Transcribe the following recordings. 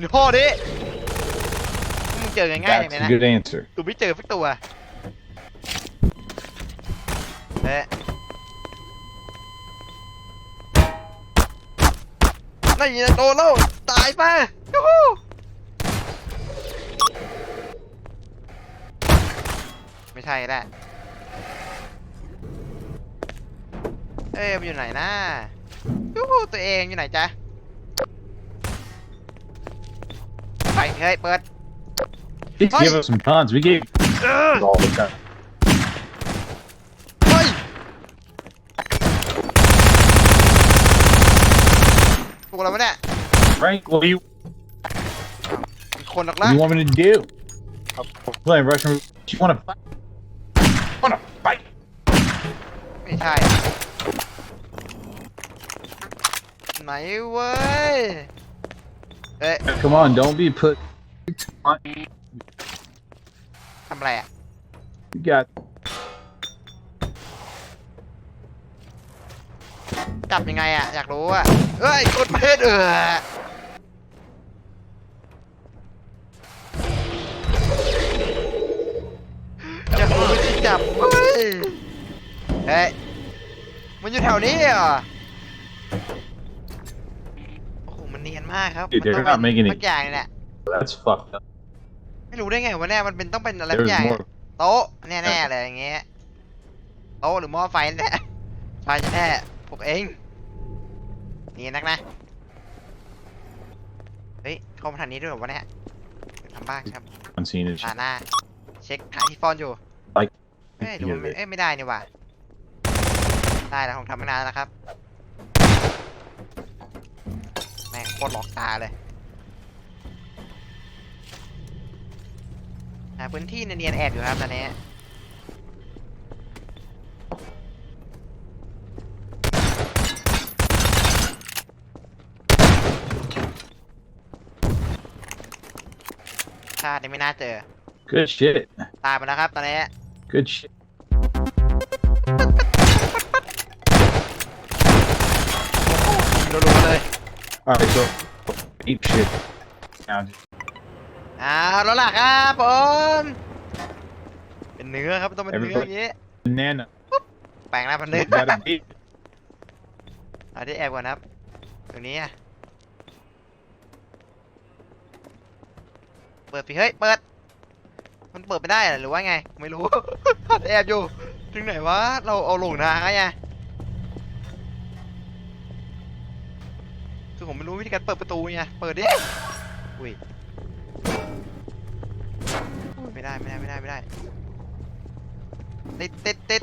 ในท่อนี้มึงเจอง่ายๆอย่าง That's นี้ a นะ good answer. กูไม่เจอสักตัวเอ๊ะนั่นยิงโดนแล้วตายไปยูฮูไม่ใช่แหละเอ้ยมันอยู่ไหนนะยูฮูตัวเองอยู่ไหนจ๊ะ ไปเฮ้ยเปิด Please Hi. give us some tons. We gave เออ all the time. เฮ้ยตัวอะไรวะเนี่ย Frank, what do you, มีคนหรอก what นะ do you want me to do? I'm playing Russian. You want to fight? Want to fight? ไม่ใช่ ไหนเว้ย เ อ๊ะ Come on, don't be put. ทำอะไรอะ You got จับยังไงอะ อยากรู้อะเอ้ยกดเพชรเอออยากรู้วิธีจับเฮ้ยเฮ้ยมันอยู่แถวนี้เหรอโมันเนียนมากครับ Dude, มันต้อง they're not เป็น making it- สักอย่างเนี่ย that's fucked up. ไม่รู้ได้ไงวะเนี่ยมันเป็นต้องเป็นอะไรสัก There's อย่าง more. โต๊ะแน่ๆเลยอย่างเงี้ยโต๊ะหรือหม้อไฟแน่ไฟแน่พวกเองนี่นักนะเฮ้ยเข้ามาทางนี้ด้วยเหรอวะเนี่ยเดี๋ยวทำบ้างครับ One scene is ตาหน้า เช็คหาที่ฟอนอยู่ไปเอ้ยหรือว่าไม่เอ้ยไม่ได้นี่หว่าได้แล้วผมทำไม่นานแล้วนะครับแม่งโคตรหลอกตาเลยหาพื้นที่เนียนๆแอบอยู่ครับตอนนี้ชาตินี้ไม่น่าเจอ good shit. ตายไปแล้วครับตอนนี้ Good shit. All right, so eat shit. Now, just อ้าวแล้วล่ะครับผม เป็นเนื้อครับต้องเป็นเนื้ออย่างนี้ banana. แปลงร่างเป็นเนื้อ Gotta be. เอาที่แอบก่อนนะครับ ตรงนี้อะเปิดสิเฮ้ย เปิด มันเปิดไม่ได้เหรอหรือว่าไง ไม่รู้ แอบอยู่ ถึงไหนวะ เราเอาหลงทางไง คือผมไม่รู้วิธีการเปิดประตูไงเปิดดิอุ้ยไม่ได้ไม่ได้ไม่ได้ไม่ได้ติดติดติด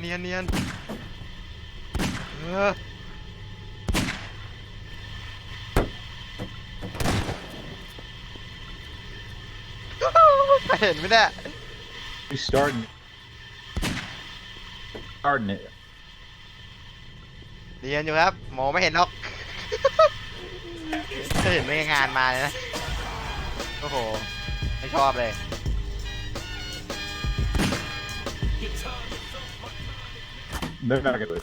เนียนเนียนเนียนเออเห็นไหมเนี่ย We starting. it. Starting it. เนียนอยู่ครับหมอไม่เห็นหรอกถ้าเห็นไม่งานมาเลยนะ โอ้โห ไม่ชอบเลย They're not gonna.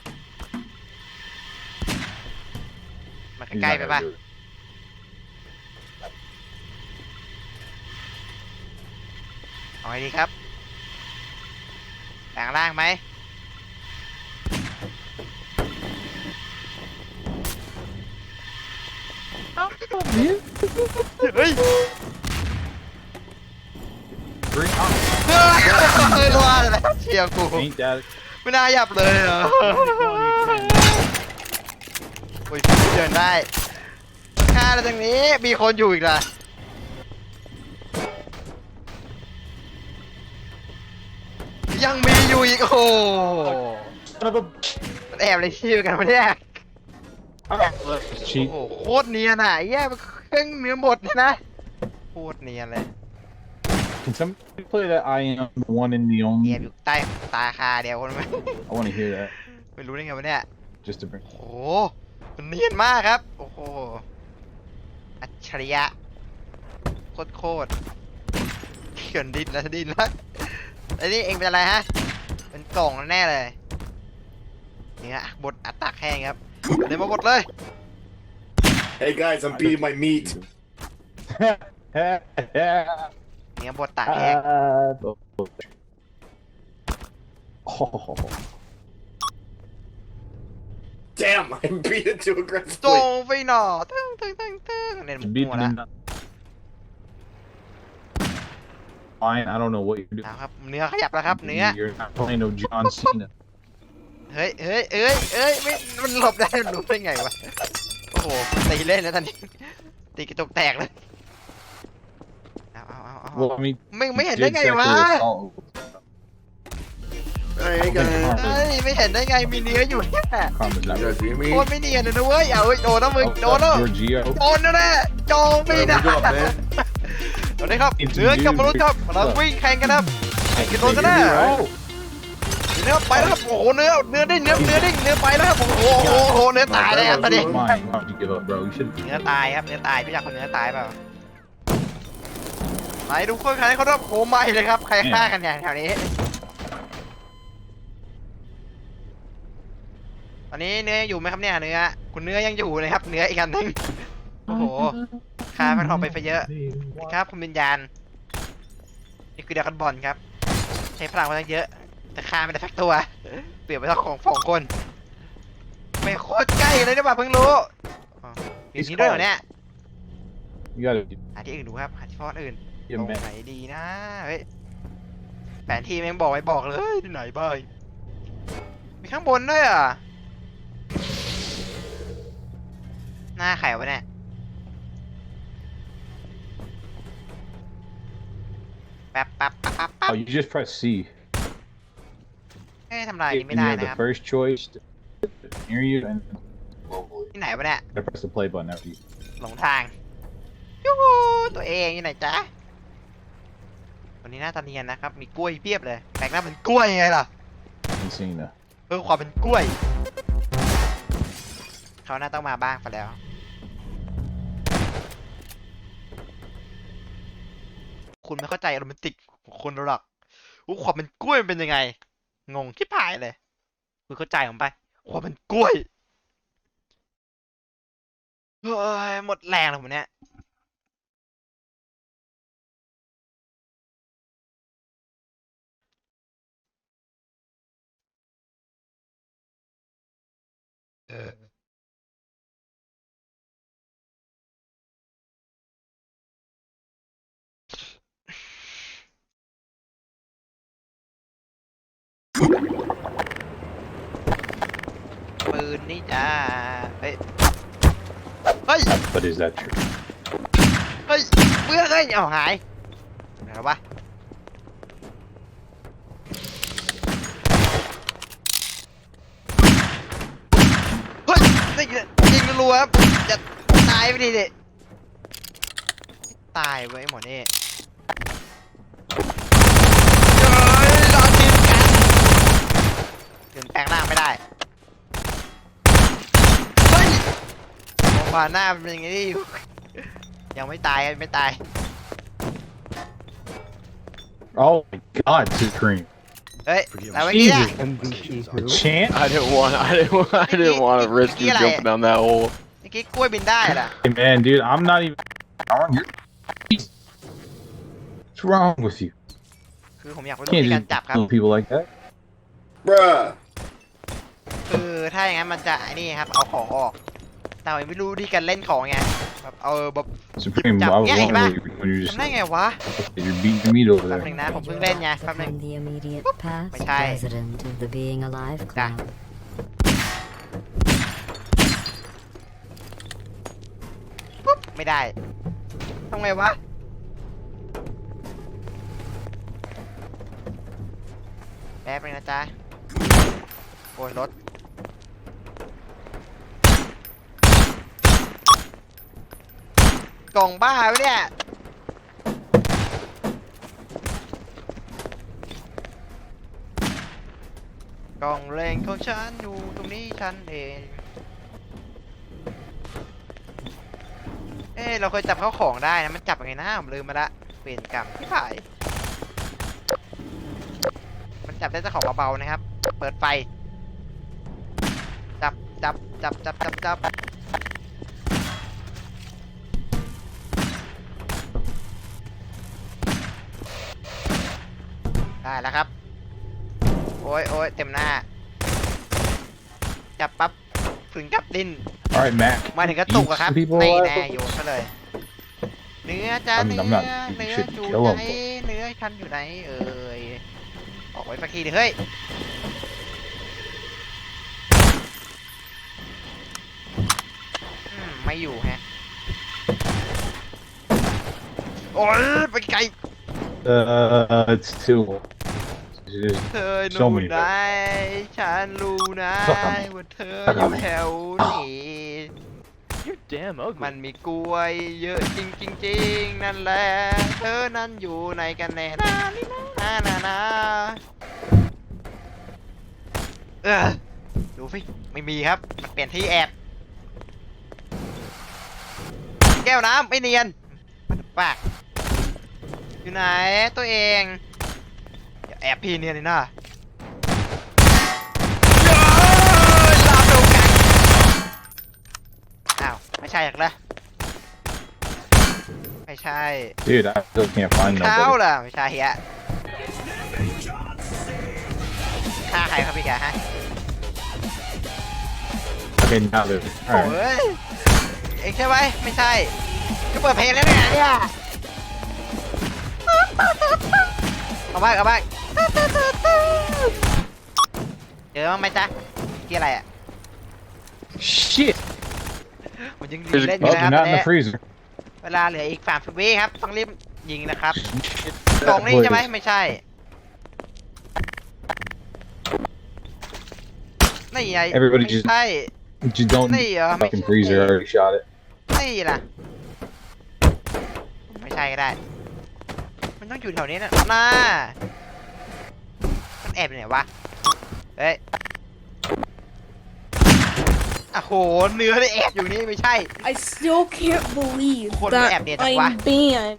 มัน he's ใกล้ not ไป gonna ปะ do it. เอาไงดีครับแปลงร่างไหม เฮ้ย Bring on. เฮ้ยรอดแล้วเชียร์กู Ain't that ไม่น่าหยับเลยเหรอโอ้ยเดินได้ฆ่าแล้วตรงนี้มีคนอยู่อีกล่ะยังมีอยู่อีกโอ้โห son of a มันแอบเลยชื่อกันมาเนี่ย cheat? โอ้โหโคตรเนียนอะไอ้แย่มันเครื่องเนื้อหมดเลยนะโคตรเนียนเลย Can somebody play that I am the one and the แอ only? บอยู่ใต้ตาคาเดียวคนไหม I want to hear that. ไม่รู้ได้ไงวะเนี่ย just to bring. โอ้โหมันเนียนมากครับ โอ้โห อัจฉริยะ โคตรโคตรเขียนดินแล้วดินแล้วไอ้นี่เองเป็นอะไรฮะ เป็นกล่องแน่เลยเนี่ยบดอัดตักแห้งครับเดี๋ยวมาบดเลย Hey guys, I'm beating my meat. เนี่ยบดตักแห้ง oh. Damn, I'm beating too โจ aggressively. งไปหน่อตึ้งตึ้งตึ้งตึ้งเนี่ยมัน Beat มัวแล้ว them. Fine, I don't know what you're doing. เอาครับ เนื้อขยับแล้วครับ เนื้อ You're not playing no John Cena. เฮ้ยเฮ้ยเอ้ยเอ้ยไม่มันหลบได้มันรู้ได้ไงวะ โอ้โห ตีเล่นแล้วตอนนี้ ตีกระจกแตกเลย เอาเอาเอาเอา Well, I mean, ไม่ไม่เห็น did ได้ไงวะ sexually assault. Hey guys. เฮ้ยไม่เห็นได้ไงมีเนื้ออยู่เนี่ย Karma's not You guys beating me? โคตรไม่เนียนเลยนะเว้ยเอาเว้ยโดนนะมึง Oh, โดนแล้ว Giorgio. โดนนะแน่จองไม่ Whatever ได้ you got, man. สวัสดีครับเนื้อกับมนุษย์ครับเราวิ่งแข่งกันครับแข่งกันโดนกันแน่ Oh, เนื้อไปแล้วครับโอ้โหเนื้อเนื้อดิ้งเนื้อเนื้อดิ้งเนื้อไปแล้วครับโอ้โหโอ้โหโอ้โหเนื้อตายเลยครับตอนนี้ mine. Why'd you give up, bro? You should. เนื้อตายครับเนื้อตายพี่อยากคนเนื้อตายเปล่า ไหนดูคนใครเขาต้องโคไม่เลยครับ ใครฆ่ากันเนี่ยแถวนี้ ตอนนี้เนื้อยังอยู่ไหมครับเนี่ยเนื้อ คุณเนื้อยังอยู่นะครับ เนื้ออีกอันหนึงโอ้โหฆ่ามันออกไปไปเยอะ ครับคุณวิญญาณนี่คือเดียวกันบอลครับ ใช้พลังมาตั้งเยอะ แต่ฆ่าไม่ได้สักตัว เปลี่ยนไปสักของสองคนไม่โคตรใกล้เลยนี่หว่าเพิ่งรู้อ๋อมีอย่างนี้ด้วยเหรอเนี่ย You gotta หาที่อื่นดูครับหาที่ฟอนอื่น give ตร him ง man. ไหนดีนะเฮ้ยแผนที่แม่งบอกไว้บอกเลยที่ไหนบ้างมีข้างบนด้วยเหรอะ หน้าไข่วะเนี่ย แป๊บแป๊บแป๊บแป๊บแป๊บ Oh, you just press C. เอ้ยทำลาย If นี่ไม่ได้ you have นะค the รับ first choice near you and globally. ที่ไหนวะเนี่ย I press the play button after you. หลงทางยูหูตัวเองอยู่ไหนจ๊ะ วันนี้หน้าตาเนียนนะครับ มีกล้วยเพียบเลยแปลงหน้าเป็นกล้วยไงล่ะ Haven't seen that. เพื่อความเป็นกล้วย เขาน่าต้องมาบ้างไปแล้ว คุณไม่เข้าใจโรแมนติกของคนหรอกว่าความเป็นกล้วยมันเป็นยังไง งงที่ผายเลย คุณเข้าใจผมไป ความเป็นกล้วย เฮ้ย หมดแรงแล้วผมเนี่ย ปืนนี่จ้าเฮ้ย เฮ้ย But is that true? เฮ้ยเมื่อเฮ้ยเอาหายไหนแล้ววะเฮ้ยนี่ รัวๆครับจะตายไปดิดิตายเว้ยหมอนี่เฮ้ยรอทีมกันถึงแปลงร่างไม่ได้เฮ้ยโรงพยาบาลหน้ามันเป็นอย่างนี้อยู่ ยังไม่ตายยังไม่ตาย Oh my God, Supreme. เฮ้ยแล้วเมื่อกี้อะ Jesus. A chant? I didn't want. I didn't. want- I didn't want to risk you Gila, eh. jumping down that hole. เมื่อกี้กล้วยบินได้ล่ะ Hey man, dude, I'm not even. Darn, you're. What's wrong with you? คือผมอยากรู้ Can't วิธีการ just จับครับ kill people like that. Bruh. คือถ้าอย่างนั้นมันจะไอ้นี่ครับ เอาของออก แต่ผมไม่รู้วิธีการเล่นของไงแบบเอาแบบ Supreme, Chop. I was Yeah, wondering man. when you- when you're just ทำได้ไงวะ you're beating the meat over แป๊บ there. นึงนะ ผมเพิ่งเล่นไงแป๊บนึง I'm the immediate past Okay. president of the Being Alive Yeah. Club. ปุ๊บไม่ได้ทำไงวะ แป๊บนึงนะจ๊ะโอนรถ กล่องบ้าไปเนี่ยกล่องเล่งของฉันอยู่ตรงนี้ฉันเอง เอ้เราเคยจับเข้าของได้นะ มันจับยังไงนะผมลืมมาละเปลี่ยนกรรมที่ผาย มันจับได้แต่ของเบาๆนะครับ เปิดไฟ จับจับจับจับจับจับ ได้แล้วครับ โอ้ยโอ้ยเต็มหน้า จับปั๊บถึงกับดิ้น All right, Matt. มาถึงกระตุกอะครับ You people นี่ alive? แน่โยนซะเลย เนื้อจ้า I'm- เนื้อ I'm not- เนื้อ should อยู่ kill ไหน him. เนื้อฉันอยู่ไหนเอ่ย ออกไว้สักทีดิเฮ้ย อืม ไม่อยู่แฮะ โอ้ยไปไกล Uh, it's too. Just เธอ So รู้ many ไหนฉันรู้นะ Fuck 'em. ว่าเธอ Fuck อยู่ 'em. แถวนี้ You're damn ugly. มันมีกล้วยเยอะจริงจริงจริงๆนั่นแหละ เธอนั้นอยู่ในกันแน่นานี่นานานาเออดูสิไม่มีครับ มันเปลี่ยนที่แอบ แก้วน้ำไม่เนียนมันปาก อยู่ไหนตัวเองอย่า แอบพี่เนียนเลยนะเย้ยลาบดูกันอ้าว ไม่ใช่หรอกนะไม่ใช่ dude. I still can't find เขา nobody. ล่ะไม่ใช่เฮียฆ่าใครครับพี่แกฮะ Okay, now there's. โอ้ All right. ยเองใช่ไหมไม่ใช่ ก็เปิดเพลงแล้วเนี่ยเนี่ยเอาบ้างเอาบ้าง เจอบ้างไหมจ๊ะกี่อะไรอะ Shit. มันยังยืนเล่นอ Well, ยู่นะค you're รับ not ตอน in นี้ the freezer. เวลาเหลืออีกสามสิบวิครับต้องรีบยิงนะครับกล่องนี้ใช่ไหมไม่ใช่นี่ไง Everybody ไม่ just- ใช่ You don't. Nee, ja, maar fucking ik- freezer. I nee. already shot it. นี่ล่ะไม่ใช่ก็ได้ มันต้องอยู่แถวนี้นะน่ามันแอบอยู่ไหนวะ เฮ้ยอะโห เนื้อได้แอบอยู่นี่ไม่ใช่ I still can't believe What that happened, I'm what? banned